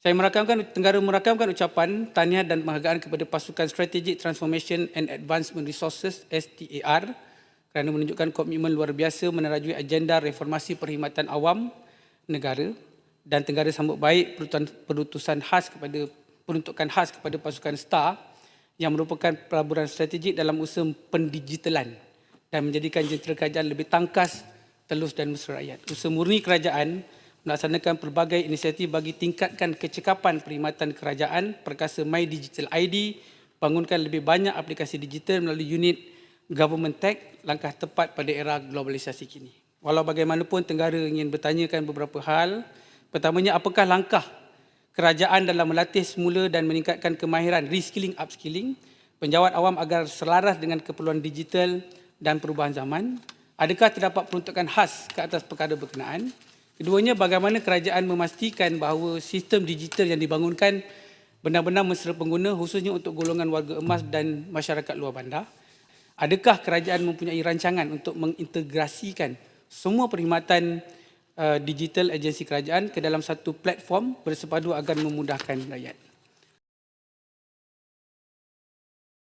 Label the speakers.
Speaker 1: Saya merakamkan Tenggara merakamkan ucapan tahniah dan penghargaan kepada pasukan Strategic Transformation and Advancement Resources STAR kerana menunjukkan komitmen luar biasa menerajui agenda reformasi perkhidmatan awam negara dan Tenggara sambut baik perutusan, khas kepada peruntukan khas kepada pasukan STAR yang merupakan pelaburan strategik dalam usaha pendigitalan dan menjadikan jentera kerajaan lebih tangkas, telus dan mesra rakyat. Usaha murni kerajaan melaksanakan pelbagai inisiatif bagi tingkatkan kecekapan perkhidmatan kerajaan perkasa My Digital ID, bangunkan lebih banyak aplikasi digital melalui unit Government Tech, langkah tepat pada era globalisasi kini. Walau bagaimanapun Tenggara ingin bertanyakan beberapa hal. Pertamanya, apakah langkah kerajaan dalam melatih semula dan meningkatkan kemahiran reskilling upskilling penjawat awam agar selaras dengan keperluan digital dan perubahan zaman? Adakah terdapat peruntukan khas ke atas perkara berkenaan? Keduanya, bagaimana kerajaan memastikan bahawa sistem digital yang dibangunkan benar-benar mesra pengguna khususnya untuk golongan warga emas dan masyarakat luar bandar? Adakah kerajaan mempunyai rancangan untuk mengintegrasikan semua perkhidmatan uh, digital agensi kerajaan ke dalam satu platform bersepadu agar memudahkan rakyat?